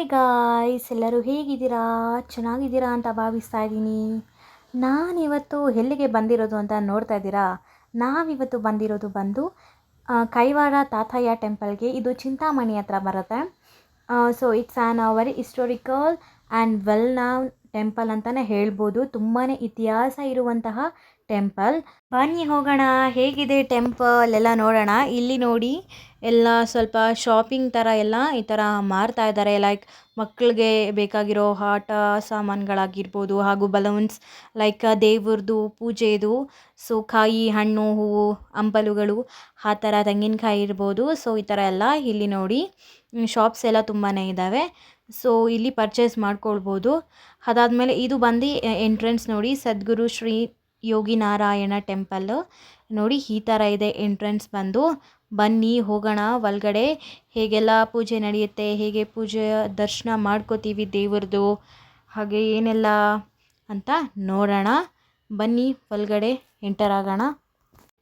Hi guys ಎಲ್ಲರೂ ಹೇಗಿದ್ದೀರಾ? ಚೆನ್ನಾಗಿದ್ದೀರಾ ಅಂತ ಭಾವಿಸ್ತಾ ಇದ್ದೀನಿ. ನಾನಿವತ್ತು ಎಲ್ಲಿಗೆ ಬಂದಿರೋದು ಅಂತ ನೋಡ್ತಾ ಇದ್ದೀರಾ? ನಾವಿವತ್ತು ಬಂದಿರೋದು ಬಂದು ಕೈವಾರ ತಾತಯ್ಯ ಟೆಂಪಲ್ಗೆ. ಇದು ಚಿಂತಾಮಣಿ ಹತ್ರ ಬರುತ್ತೆ. So it's an very historical and well known temple ಅಂತಲೇ ಹೇಳ್ಬೋದು. ತುಂಬಾ ಇತಿಹಾಸ ಇರುವಂತಹ ಟೆಂಪಲ್. ಬನ್ನಿ ಹೋಗೋಣ. ಹೇಗಿದೆ ಟೆಂಪಲ್? ಎಲ್ಲ ನೋಡೋಣ. ಇಲ್ಲಿ ನೋಡಿ ಎಲ್ಲ ಸ್ವಲ್ಪ ಶಾಪಿಂಗ್ ಥರ ಎಲ್ಲ ಈ ಥರ ಮಾರ್ತಾ ಇದ್ದಾರೆ. ಲೈಕ್ ಮಕ್ಕಳಿಗೆ ಬೇಕಾಗಿರೋ ಆಟ ಸಾಮಾನುಗಳಾಗಿರ್ಬೋದು ಹಾಗೂ ಬಲೂನ್ಸ್ ಲೈಕ್ ದೇವ್ರದ್ದು ಪೂಜೆದು, ಸೊ ಕಾಯಿ, ಹಣ್ಣು, ಹೂವು ಅಂಬಲುಗಳು ಆ ಥರ ತೆಂಗಿನಕಾಯಿ ಇರ್ಬೋದು. ಸೊ ಈ ಥರ ಎಲ್ಲ ಇಲ್ಲಿ ನೋಡಿ ಶಾಪ್ಸ್ ಎಲ್ಲ ತುಂಬಾ ಇದ್ದಾವೆ. ಸೊ ಇಲ್ಲಿ ಪರ್ಚೇಸ್ ಮಾಡ್ಕೊಳ್ಬೋದು. ಅದಾದಮೇಲೆ ಇದು ಬಂದು ಎಂಟ್ರೆನ್ಸ್ ನೋಡಿ ಸದ್ಗುರು ಶ್ರೀ ಯೋಗಿ ನಾರಾಯಣ ಟೆಂಪಲ್. ನೋಡಿ, ಈ ಥರ ಇದೆ ಎಂಟ್ರೆನ್ಸ್ ಬಂದು. ಬನ್ನಿ, ಹೋಗೋಣ, ಒಳಗಡೆ. ಹೇಗೆಲ್ಲ ಪೂಜೆ ನಡೆಯುತ್ತೆ, ಹೇಗೆ ಪೂಜೆ, ದರ್ಶನ ಮಾಡ್ಕೋತೀವಿ ದೇವ್ರದ್ದು ಹಾಗೆ ಏನೆಲ್ಲ ಅಂತ ನೋಡೋಣ. ಬನ್ನಿ, ಒಳಗಡೆ ಎಂಟರ್ ಆಗೋಣ.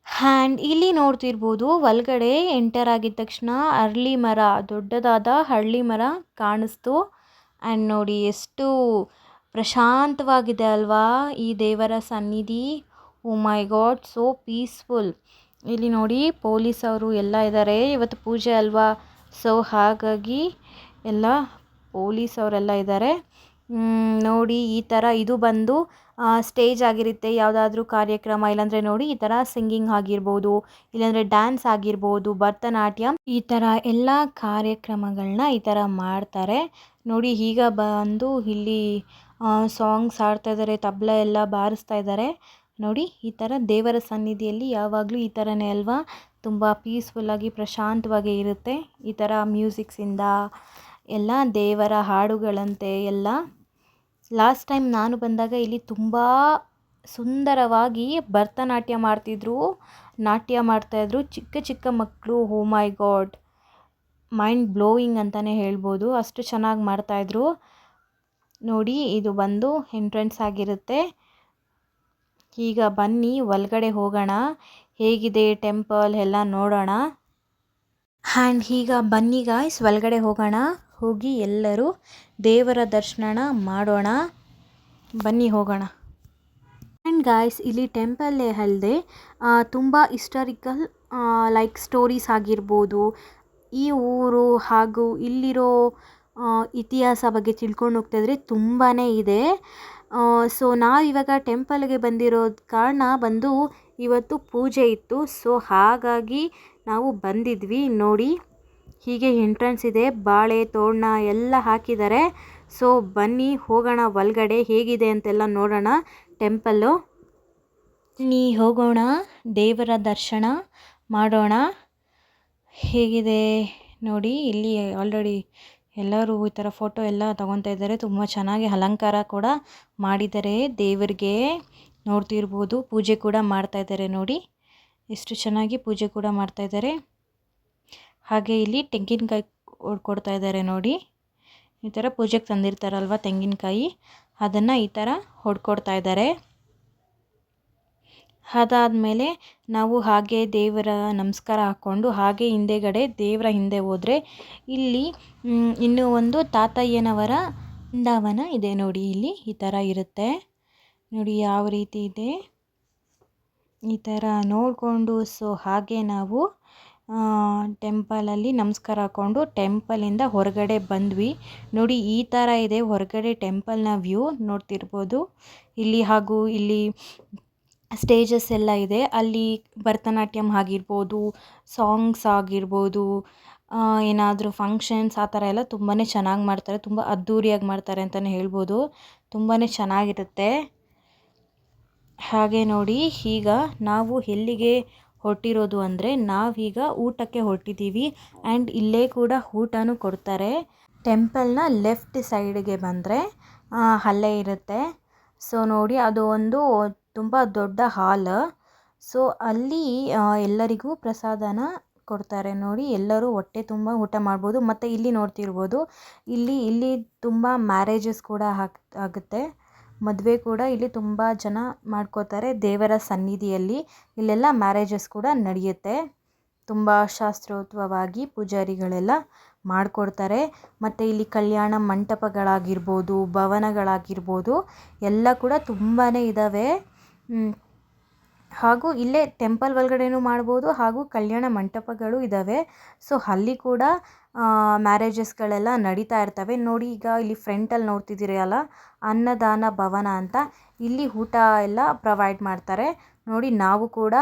ಆ್ಯಂಡ್ ಇಲ್ಲಿ ನೋಡ್ತಿರ್ಬೋದು, ಒಳಗಡೆ ಎಂಟರ್ ಆಗಿದ ತಕ್ಷಣ ಅರಳಿ ಮರ, ದೊಡ್ಡದಾದ ಹಳ್ಳಿ ಮರ ಕಾಣಿಸ್ತು. ಆ್ಯಂಡ್ ನೋಡಿ, ಎಷ್ಟು ಪ್ರಶಾಂತವಾಗಿದೆ ಅಲ್ವಾ ಈ ದೇವರ ಸನ್ನಿಧಿ? Oh my god so peaceful ಇಲ್ಲಿ ನೋಡಿ, ಪೊಲೀಸ್ ಅವರು ಎಲ್ಲ ಇದ್ದಾರೆ ಇವತ್ತು ಪೂಜೆ ಅಲ್ವಾ? ಸೊ ಹಾಗಾಗಿ ಎಲ್ಲ ಪೊಲೀಸ್ ಅವರೆಲ್ಲ ಇದ್ದಾರೆ ನೋಡಿ, ಈ ಥರ ಇದು ಬಂದು ಸ್ಟೇಜ್ ಆಗಿರುತ್ತೆ. ಯಾವುದಾದ್ರೂ ಕಾರ್ಯಕ್ರಮ, ಇಲ್ಲಾಂದರೆ ನೋಡಿ, ಈ ಥರ ಸಿಂಗಿಂಗ್ ಆಗಿರ್ಬೋದು, ಇಲ್ಲಾಂದರೆ ಡ್ಯಾನ್ಸ್ ಆಗಿರ್ಬೋದು, ಭರತನಾಟ್ಯ. ಈ ಥರ ಎಲ್ಲ ಕಾರ್ಯಕ್ರಮಗಳನ್ನ ಈ ಥರ ಮಾಡ್ತಾರೆ. ನೋಡಿ, ಈಗ ಬಂದು ಇಲ್ಲಿ ಸಾಂಗ್ಸ್ ಹಾಡ್ತಾ ಇದ್ದಾರೆ ತಬಲ ಎಲ್ಲ ಬಾರಿಸ್ತಾ ಇದ್ದಾರೆ ನೋಡಿ, ಈ ಥರ ದೇವರ ಸನ್ನಿಧಿಯಲ್ಲಿ ಯಾವಾಗಲೂ ಈ ಥರನೇ ಅಲ್ವಾ? ತುಂಬ ಪೀಸ್ಫುಲ್ಲಾಗಿ ಪ್ರಶಾಂತವಾಗಿ ಇರುತ್ತೆ. ಈ ಥರ ಮ್ಯೂಸಿಕ್ಸಿಂದ ಎಲ್ಲ ದೇವರ ಹಾಡುಗಳಂತೆ ಎಲ್ಲ. ಲಾಸ್ಟ್ ಟೈಮ್ ನಾನು ಬಂದಾಗ ಇಲ್ಲಿ ತುಂಬ ಸುಂದರವಾಗಿ ಭರತನಾಟ್ಯ ಮಾಡ್ತಿದ್ರು, ನಾಟ್ಯ ಮಾಡ್ತಾಯಿದ್ರು ಚಿಕ್ಕ ಚಿಕ್ಕ ಮಕ್ಕಳು ಹೋ ಮೈ ಗಾಡ್ ಮೈಂಡ್ ಬ್ಲೋಯಿಂಗ್ ಅಂತಲೇ ಹೇಳ್ಬೋದು. ಅಷ್ಟು ಚೆನ್ನಾಗಿ ಮಾಡ್ತಾಯಿದ್ರು ನೋಡಿ, ಇದು ಬಂದು ಎಂಟ್ರೆನ್ಸ್ ಆಗಿರುತ್ತೆ. ಈಗ ಬನ್ನಿ, ಒಳಗಡೆ ಹೋಗೋಣ. ಹೇಗಿದೆ ಟೆಂಪಲ್ ಎಲ್ಲ ನೋಡೋಣ. ಆ್ಯಂಡ್ ಈಗ ಬನ್ನಿ ಗಾಯ್ಸ್ ಒಳಗಡೆ ಹೋಗೋಣ. ಹೋಗಿ ಎಲ್ಲರೂ ದೇವರ ದರ್ಶನ ಮಾಡೋಣ. ಬನ್ನಿ, ಹೋಗೋಣ. ಆ್ಯಂಡ್ ಗಾಯ್ಸ್ ಇಲ್ಲಿ ಟೆಂಪಲ್ಲೇ ಅಲ್ಲದೆ ತುಂಬ ಹಿಸ್ಟಾರಿಕಲ್ ಲೈಕ್ ಸ್ಟೋರೀಸ್ ಆಗಿರ್ಬೋದು. ಈ ಊರು ಹಾಗೂ ಇಲ್ಲಿರೋ ಇತಿಹಾಸ ಬಗ್ಗೆ ತಿಳ್ಕೊಂಡು ಹೋಗ್ತಾ ಇದ್ರೆ ತುಂಬಾ ಇದೆ ಸೊ ನಾವಿವಾಗ ಟೆಂಪಲ್ಗೆ ಬಂದಿರೋ ಕಾರಣ ಬಂದು ಇವತ್ತು ಪೂಜೆ ಇತ್ತು. ಸೊ ಹಾಗಾಗಿ ನಾವು ಬಂದಿದ್ವಿ. ನೋಡಿ, ಹೀಗೆ ಎಂಟ್ರೆನ್ಸ್ ಇದೆ. ಬಾಳೆ, ತೋರಣ ಎಲ್ಲ ಹಾಕಿದ್ದಾರೆ. ಸೊ ಬನ್ನಿ, ಹೋಗೋಣ. ಒಳಗಡೆ ಹೇಗಿದೆ ಅಂತೆಲ್ಲ ನೋಡೋಣ ಟೆಂಪಲ್ಲು ನೀ ಹೋಗೋಣ. ದೇವರ ದರ್ಶನ ಮಾಡೋಣ. ಹೇಗಿದೆ? ನೋಡಿ, ಇಲ್ಲಿ ಆಲ್ರೆಡಿ ಎಲ್ಲರೂ ಈ ಥರ ಫೋಟೋ ಎಲ್ಲ ತಗೊತಾ ಇದ್ದಾರೆ. ತುಂಬ ಚೆನ್ನಾಗಿ ಅಲಂಕಾರ ಕೂಡ ಮಾಡಿದ್ದಾರೆ. ದೇವರಿಗೆ ನೋಡ್ತಿರ್ಬೋದು. ಪೂಜೆ ಕೂಡ ಮಾಡ್ತಾ ಇದ್ದಾರೆ ನೋಡಿ. ಎಷ್ಟು ಚೆನ್ನಾಗಿ ಪೂಜೆ ಕೂಡ ಮಾಡ್ತಾ ಇದ್ದಾರೆ. ಹಾಗೆ ಇಲ್ಲಿ ತೆಂಗಿನಕಾಯಿ ಹೊಡ್ಕೊಡ್ತಾ ಇದ್ದಾರೆ ನೋಡಿ. ಈ ಥರ ಪೂಜೆಗೆ ತಂದಿರ್ತಾರಲ್ವ ತೆಂಗಿನಕಾಯಿ. ಅದನ್ನು ಈ ಥರ ಹೊಡ್ಕೊಡ್ತಾ ಇದ್ದಾರೆ. ಅದಾದಮೇಲೆ ನಾವು ಹಾಗೆ ದೇವರ ನಮಸ್ಕಾರ ಹಾಕ್ಕೊಂಡು ಹಾಗೆ ಹಿಂದೆಗಡೆ ದೇವರ ಹಿಂದೆ ಹೋದರೆ ಇಲ್ಲಿ ಇನ್ನೂ ಒಂದು ತಾತಯ್ಯನವರ ಬೃಂದಾವನ ಇದೆ ನೋಡಿ, ಇಲ್ಲಿ ಈ ಥರ ಇರುತ್ತೆ. ನೋಡಿ, ಯಾವ ರೀತಿ ಇದೆ? ಈ ಥರ ನೋಡಿಕೊಂಡು, ಸೊ ಹಾಗೆ ನಾವು ಟೆಂಪಲಲ್ಲಿ ನಮಸ್ಕಾರ ಹಾಕ್ಕೊಂಡು ಟೆಂಪಲಿಂದ ಹೊರಗಡೆ ಬಂದ್ವಿ. ನೋಡಿ, ಈ ಥರ ಇದೆ, ಹೊರಗಡೆ ಟೆಂಪಲ್ನ ವ್ಯೂ ನೋಡ್ತಿರ್ಬೋದು. ಇಲ್ಲಿ ಹಾಗೂ ಇಲ್ಲಿ ಸ್ಟೇಜಸ್ ಎಲ್ಲ ಇದೆ. ಅಲ್ಲಿ ಭರತನಾಟ್ಯಂ ಆಗಿರ್ಬೋದು ಸಾಂಗ್ಸ್ ಆಗಿರ್ಬೋದು ಏನಾದರೂ ಫಂಕ್ಷನ್ಸ್ ಆ ಥರ ಎಲ್ಲ ತುಂಬಾ ಚೆನ್ನಾಗಿ ಮಾಡ್ತಾರೆ. ತುಂಬ ಅದ್ಧೂರಿಯಾಗಿ ಮಾಡ್ತಾರೆ ಅಂತಲೇ ಹೇಳ್ಬೋದು. ತುಂಬಾ ಚೆನ್ನಾಗಿರುತ್ತೆ. ಹಾಗೆ ನೋಡಿ, ಈಗ ನಾವು ಎಲ್ಲಿಗೆ ಹೊರಟಿರೋದು ಅಂದರೆ, ನಾವೀಗ ಊಟಕ್ಕೆ ಹೊರಟಿದ್ದೀವಿ ಆ್ಯಂಡ್ ಇಲ್ಲೇ ಕೂಡ ಊಟನೂ ಕೊಡ್ತಾರೆ. ಟೆಂಪಲ್ನ ಲೆಫ್ಟ್ ಸೈಡ್ಗೆ ಬಂದರೆ ಅಲ್ಲೇ ಇರುತ್ತೆ. ಸೊ ನೋಡಿ, ಅದು ಒಂದು ತುಂಬ ದೊಡ್ಡ ಹಾಲ್. ಸೊ, ಅಲ್ಲಿ ಎಲ್ಲರಿಗೂ ಪ್ರಸಾದನ ಕೊಡ್ತಾರೆ ನೋಡಿ. ಎಲ್ಲರೂ ಹೊಟ್ಟೆ ತುಂಬ ಊಟ ಮಾಡ್ಬೋದು. ಮತ್ತು ಇಲ್ಲಿ ನೋಡ್ತಿರ್ಬೋದು, ಇಲ್ಲಿ ಇಲ್ಲಿ ತುಂಬ ಮ್ಯಾರೇಜಸ್ ಕೂಡ ಹಾಕ್, ಆಗುತ್ತೆ. ಮದುವೆ ಕೂಡ ಇಲ್ಲಿ ತುಂಬ ಜನ ಮಾಡ್ಕೋತಾರೆ ದೇವರ ಸನ್ನಿಧಿಯಲ್ಲಿ. ಇಲ್ಲೆಲ್ಲ ಮ್ಯಾರೇಜಸ್ ಕೂಡ ನಡೆಯುತ್ತೆ. ತುಂಬ ಶಾಸ್ತ್ರೋತ್ವವಾಗಿ ಪೂಜಾರಿಗಳೆಲ್ಲ ಮಾಡಿಕೊಡ್ತಾರೆ. ಮತ್ತು ಇಲ್ಲಿ ಕಲ್ಯಾಣ ಮಂಟಪಗಳಾಗಿರ್ಬೋದು, ಭವನಗಳಾಗಿರ್ಬೋದು, ಎಲ್ಲ ಕೂಡ ತುಂಬಾ ಇದ್ದಾವೆ ಹಾಗೂ ಇಲ್ಲೇ ಟೆಂಪಲ್ ಒಳಗಡೆನೂ ಮಾಡ್ಬೋದು, ಹಾಗೂ ಕಲ್ಯಾಣ ಮಂಟಪಗಳು ಇದ್ದಾವೆ ಸೊ ಅಲ್ಲಿ ಕೂಡ ಮ್ಯಾರೇಜಸ್ಗಳೆಲ್ಲ ನಡೀತಾ ಇರ್ತವೆ. ನೋಡಿ ಈಗ ಇಲ್ಲಿ ಫ್ರಂಟಲ್ಲಿ ನೋಡ್ತಿದ್ದೀರಿ ಅಲ್ಲ ಅನ್ನದಾನ ಭವನ ಅಂತ. ಇಲ್ಲಿ ಊಟ ಎಲ್ಲ ಪ್ರೊವೈಡ್ ಮಾಡ್ತಾರೆ. ನೋಡಿ ನಾವು ಕೂಡ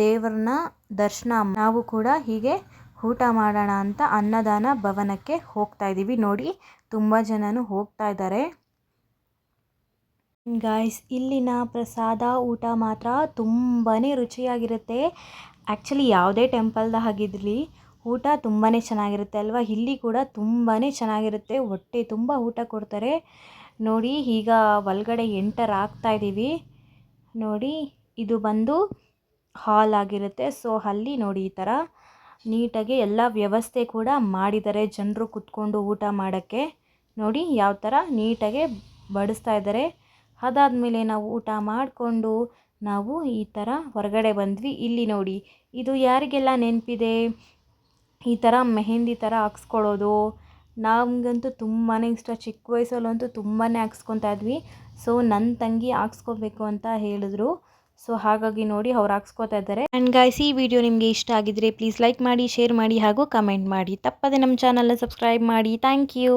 ದೇವ್ರನ್ನ ದರ್ಶನ, ನಾವು ಕೂಡ ಹೀಗೆ ಊಟ ಮಾಡೋಣ ಅಂತ ಅನ್ನದಾನ ಭವನಕ್ಕೆ ಹೋಗ್ತಾ ಇದ್ದೀವಿ ನೋಡಿ ತುಂಬ ಜನನು ಹೋಗ್ತಾ ಇದ್ದಾರೆ. ಗಾಯ್ಸ್ ಇಲ್ಲಿನ ಪ್ರಸಾದ ಊಟ ಮಾತ್ರ ತುಂಬಾ ರುಚಿಯಾಗಿರುತ್ತೆ. ಆ್ಯಕ್ಚುಲಿ ಯಾವುದೇ ಟೆಂಪಲ್ದ ಹಾಗಿದ್ರಿ ಊಟ ತುಂಬಾ ಚೆನ್ನಾಗಿರುತ್ತೆ ಅಲ್ವಾ? ಇಲ್ಲಿ ಕೂಡ ತುಂಬಾ ಚೆನ್ನಾಗಿರುತ್ತೆ. ಹೊಟ್ಟೆ ತುಂಬ ಊಟ ಕೊಡ್ತಾರೆ. ನೋಡಿ, ಈಗ ಒಳಗಡೆ ಎಂಟರ್ ಆಗ್ತಾ ಇದ್ದೀವಿ ನೋಡಿ, ಇದು ಬಂದು ಹಾಲ್ ಆಗಿರುತ್ತೆ. ಸೊ ಅಲ್ಲಿ ನೋಡಿ ಈ ಥರ ನೀಟಾಗಿ ಎಲ್ಲ ವ್ಯವಸ್ಥೆ ಕೂಡ ಮಾಡಿದ್ದಾರೆ ಜನರು ಕುತ್ಕೊಂಡು ಊಟ ಮಾಡೋಕ್ಕೆ. ನೋಡಿ, ಯಾವ ಥರ ನೀಟಾಗೆ ಬಡಿಸ್ತಾ ಇದ್ದಾರೆ. ಅದಾದಮೇಲೆ ನಾವು ಊಟ ಮಾಡಿಕೊಂಡು ನಾವು ಈ ಥರ ಹೊರಗಡೆ ಬಂದ್ವಿ. ಇಲ್ಲಿ ನೋಡಿ, ಇದು ಯಾರಿಗೆಲ್ಲ ನೆನಪಿದೆ? ಈ ಥರ ಮೆಹೆಂದಿ ಥರ ಹಾಕ್ಸ್ಕೊಳ್ಳೋದು. ನಮಗಂತೂ ತುಂಬಾ ಇಷ್ಟ. ಚಿಕ್ಕ ವಯಸ್ಸಲ್ಲಂತೂ ತುಂಬಾ ಹಾಕ್ಸ್ಕೊತಾ ಇದ್ವಿ. ಸೊ ನನ್ನ ತಂಗಿ ಹಾಕ್ಸ್ಕೋಬೇಕು ಅಂತ ಹೇಳಿದ್ರು. ಸೊ, ಹಾಗಾಗಿ ನೋಡಿ ಅವ್ರು ಹಾಕ್ಸ್ಕೊತಾ ಇದ್ದಾರೆ. ಆ್ಯಂಡ್ ಗಾಯ್ಸ್ ಈ ವಿಡಿಯೋ ನಿಮಗೆ ಇಷ್ಟ ಆಗಿದ್ರೆ ಪ್ಲೀಸ್ ಲೈಕ್ ಮಾಡಿ ಶೇರ್ ಮಾಡಿ ಹಾಗೂ ಕಮೆಂಟ್ ಮಾಡಿ. ತಪ್ಪದೆ ನಮ್ಮ ಚಾನಲ್ನ ಸಬ್ಸ್ಕ್ರೈಬ್ ಮಾಡಿ. Thank you